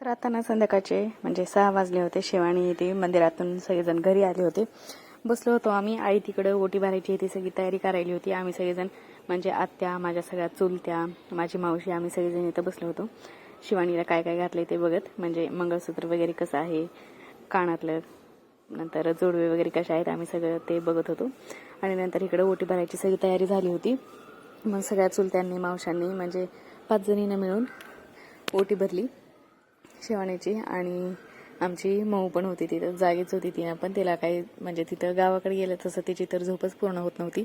तर आता ना संध्याकाळचे म्हणजे सहा वाजले होते. शिवानी येथे मंदिरातून सगळेजण घरी आले होते. बसलो होतो आम्ही. आई तिकडं ओटी भरायची होती सगळी तयारी करायली होती. आम्ही सगळेजण म्हणजे आत्या माझ्या सगळ्या चुलत्या माझी मावशी आम्ही सगळेजण इथं बसलो होतो. शिवानीला काय काय घातलंय ते बघत म्हणजे मंगळसूत्र वगैरे कसं आहे कानातलं नंतर जोडवे वगैरे कशा आहेत आम्ही सगळं ते बघत होतो. आणि नंतर इकडे ओटी भरायची सगळी तयारी झाली होती. मग सगळ्या चुलत्यांनी मावशांनी म्हणजे पाच जणींना मिळून ओटी भरली. शिवानीची आणि आमची मऊ पण होती तिथं जागीच होती तिनं पण तिला काही म्हणजे तिथं गावाकडे गेलं तसं तिची तर झोपच पूर्ण होत नव्हती.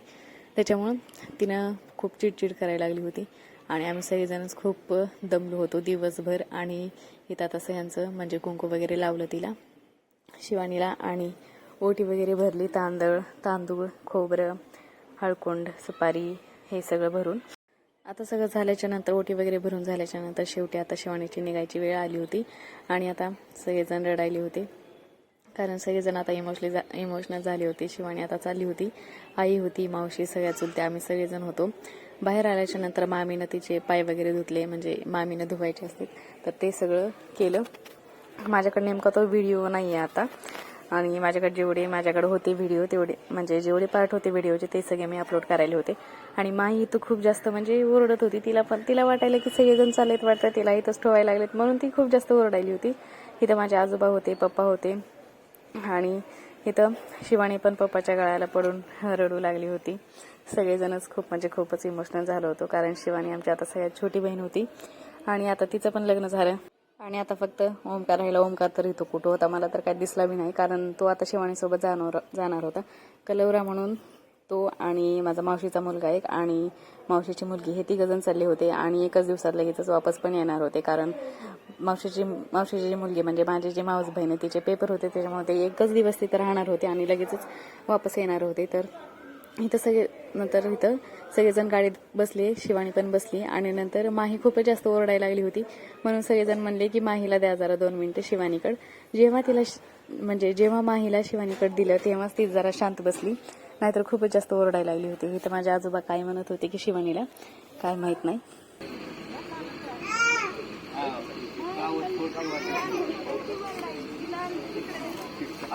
त्याच्यामुळं तिनं खूप चिडचिड करायला लागली होती. आणि आम्ही सगळेजणच खूप दमलो होतो दिवसभर. आणि इथं आता सह्यांचं म्हणजे कुंकू वगैरे लावलं तिला. शिवानीला आणि ओटी वगैरे भरली तांदळ तांदूळ खोबरं हळकुंड सुपारी हे सगळं भरून. आता सगळं झाल्याच्यानंतर ओटी वगैरे भरून झाल्याच्यानंतर शेवटी आता शिवानीची निघायची वेळ आली होती. आणि आता सगळेजण रडायले होते. कारण सगळेजण आता इमोशनली जा इमोशनल झाले होते. शिवानी आता चालली होती. आई होती मावशी सगळ्या चुलत्या आम्ही सगळेजण होतो. बाहेर आल्याच्यानंतर मामीनं तिचे पाय वगैरे धुतले. म्हणजे मामीनं धुवायचे असते तर ते सगळं केलं. माझ्याकडे नेमका तो व्हिडिओ नाही आहे आता. आणि माझ्याकडे जेवढे माझ्याकडे होते व्हिडिओ तेवढे म्हणजे जेवढे पार्ट होते व्हिडिओचे ते सगळे मी अपलोड करायला होते. आणि माही तू खूप जास्त म्हणजे ओरडत होती. तिला पण तिला वाटायला की सगळेजण चालत वाटतं तिला इथंच ठेवायला लागलेत. म्हणून ती खूप जास्त ओरडायली होती. इथं माझे आजोबा होते पप्पा होते. आणि इथं शिवानी पण पप्पाच्या गळ्याला पडून रडू लागली होती. सगळेजणच खूप म्हणजे खूपच इमोशनल झालो होतो कारण शिवानी आमची आता सगळ्यात छोटी बहीण होती. आणि आता तिचं पण लग्न झालं. आणि आता फक्त ओमकार राहिला. ओमकार तर इथं कुठं होता? मला तर काय दिसला बी नाही कारण तो आता शिवानीसोबत जाणार जाणार होता. कलवरा म्हणून तो आणि माझा मावशीचा मुलगा एक आणि मावशीची मुलगी हे तिघजण चालले होते आणि एकच दिवसात लगेचच वापस पण येणार होते कारण मावशीची मावशीची जी मुलगी म्हणजे माझी जी मावस बहीण आहे तिचे पेपर होते त्याच्यामुळे ते एकच दिवस तिथं राहणार होते आणि लगेचच वापस येणार होते. तर इथं सगळे नंतर इथं सगळेजण गाडीत बसले शिवानी पण बसली. आणि नंतर माही खूपच जास्त ओरडायला लागली होती. म्हणून सगळेजण म्हणले की माहीला द्या जरा दोन मिनिटं शिवानीकड. जेव्हा तिला म्हणजे जेव्हा माहीला शिवानीकड दिलं तेव्हाच ती जरा शांत बसली. नाहीतर खूपच जास्त ओरडायला लागली होती. इथं माझे आजोबा काय म्हणत होते की शिवानीला? काय माहीत नाही.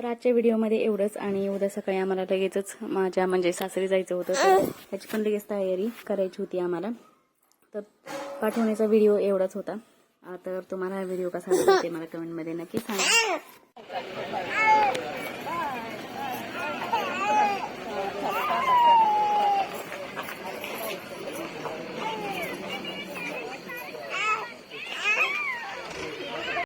तर आजच्या व्हिडिओमध्ये एवढंच आणि उद्या सकाळी आम्हाला लगेचच माझ्या म्हणजे सासरी जायचं होतं तर त्याची पण लगेच तयारी करायची होती आम्हाला. तर पाठवण्याचा व्हिडिओ एवढाच होता. तर तुम्हाला हा व्हिडिओ कसा वाटला ते मला कमेंटमध्ये नक्की सांगा.